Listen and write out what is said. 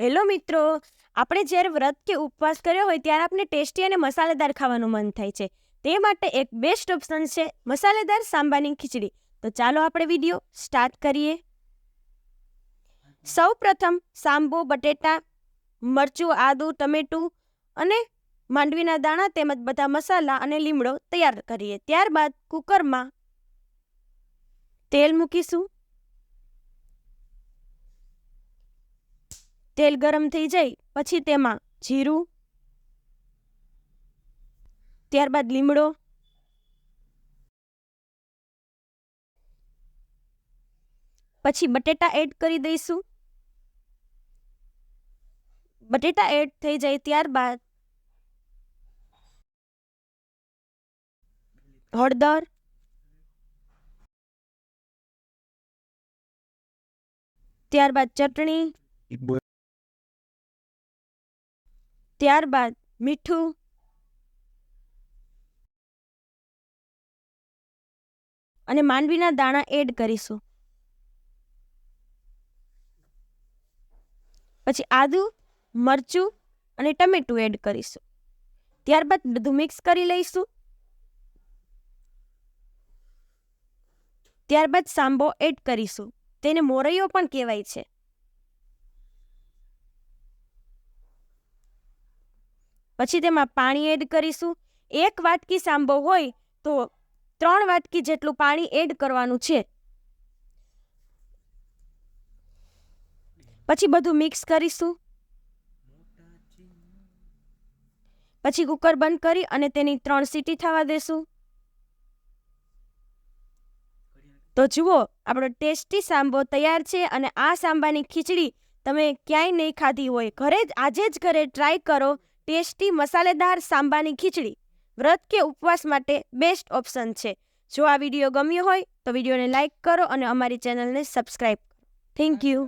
Hello મિત્રો, આપણે જ્યારે વ્રત કે ઉપવાસ કર્યો હોય ત્યારે આપણે ટેસ્ટી અને મસાલેદાર ખાવાનું મન થાય છે. તે માટે એક બેસ્ટ ઓપ્શન છે મસાલેદાર સાંબાની ખીચડી. તો ચાલો આપણે વીડિયો સ્ટાર્ટ કરીએ. સૌ પ્રથમ સાંબો, બટેટા, મરચું, આદું, ટમેટું અને માંડવીના દાણા તેમજ બધા મસાલા અને લીમડો તૈયાર કરીએ. ત્યારબાદ કુકરમાં તેલ મૂકીશું. તેલ ગરમ થઈ જાય, પછી તેમાં જીરું, ત્યારબાદ લીમડો, પછી બટેટા એડ કરી દઈશું. બટેટા એડ થઈ જાય ત્યારબાદ હળદર, ત્યારબાદ ચટણી ત્યારબાદ મીઠું અને માંડવીના દાણા એડ કરીશું. પછી આદુ, મરચું અને ટમેટું એડ કરીશું. ત્યારબાદ બધું મિક્સ કરી લઈશું. ત્યારબાદ સાંબો એડ કરીશું. તેને મોરૈયો પણ કહેવાય છે. પછી તેમાં પાણી એડ કરીશું. એક વાટકી સાંભો હોય તો ત્રણ વાટકી જેટલું પાણી એડ કરવાનું છે. પછી બધું મિક્સ કરીશું. પછી કુકર બંધ કરી અને તેની ત્રણ સીટી થવા દેશું. તો જુઓ, આપણો ટેસ્ટી સાંબો તૈયાર છે અને આ સાંબાની ખીચડી તમે ક્યાંય નહીં ખાધી હોય. ઘરે જ, આજે જ ઘરે ટ્રાય કરો. ટેસ્ટી મસાલેદાર સાંબાની ખીચડી. વ્રત કે ઉપવાસ માટે બેસ્ટ ઓપ્શન છે. જો આ વીડિયો ગમ્યો હોય તો વિડીયોને લાઇક કરો અને અમારી ચેનલને સબસ્ક્રાઈબ કરો. Thank you.